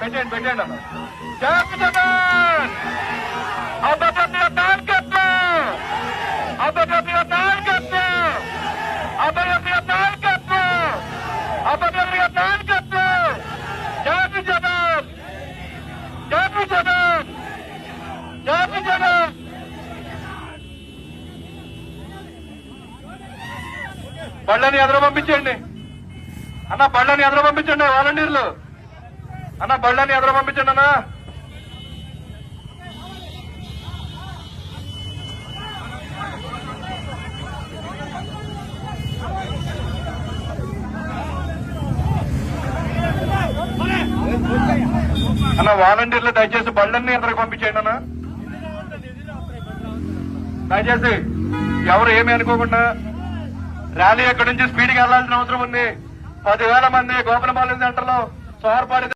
పెట్టండి పెట్టండి అన్న జగన్ అభ్యర్థి నాయకత్వం అభ్యర్థి నాయకత్వం అభ్యర్థి నాయకత్వం అభ్యర్థి నాయకత్వం జై జగన్. జై జగన్. జై జగన్. బళ్ళని ఎదురు పంపించండి అన్న బళ్ళని ఎదురు పంపించండి వాలంటీర్లు. అన్న బళ్ళని ఎదురు పంపించండి అన్న. అన్న వాలంటీర్లు దయచేసి బళ్ళన్ని ఎదురు పంపించండి అన్న. దయచేసి ఎవరు ఏమి అనుకోకుండా ర్యాలీ ఎక్కడి నుంచి స్పీడ్కి వెళ్ళాల్సిన అవసరం ఉంది. పదివేల మంది గోపనపాలెం సెంటర్లో సోహర్పాడి